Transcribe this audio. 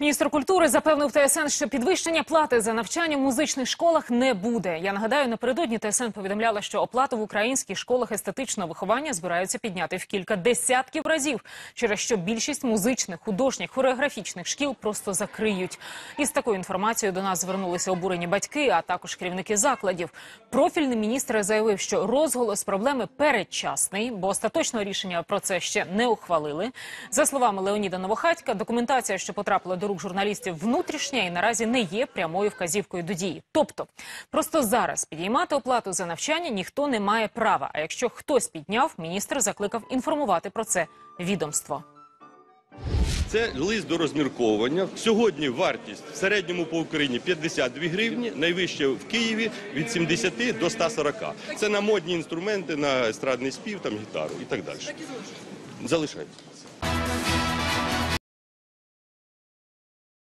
Міністр культури запевнив ТСН, що підвищення плати за навчання в музичних школах не буде. Я нагадаю, напередодні ТСН повідомляла, що оплату в українських школах естетичного виховання збираються підняти в кілька десятків разів, через що більшість музичних, художніх, хореографічних шкіл просто закриють. Із такою інформацією до нас звернулися обурені батьки, а також керівники закладів. Профільний міністр заявив, що розголос проблеми передчасний, бо остаточного рішення про це ще не ухвалили. За словами Леоніда Новохатька, документація, що потрапила до рук журналістів, внутрішня і наразі не є прямою вказівкою до дії. Тобто, просто зараз підіймати оплату за навчання ніхто не має права. А якщо хтось підняв, міністр закликав інформувати про це відомство. Це лист до розмірковування. Сьогодні вартість в середньому по Україні 52 гривні, найвище в Києві від 70 до 140. Це на модні інструменти, на естрадний спів, там гітару і так далі. Залишається.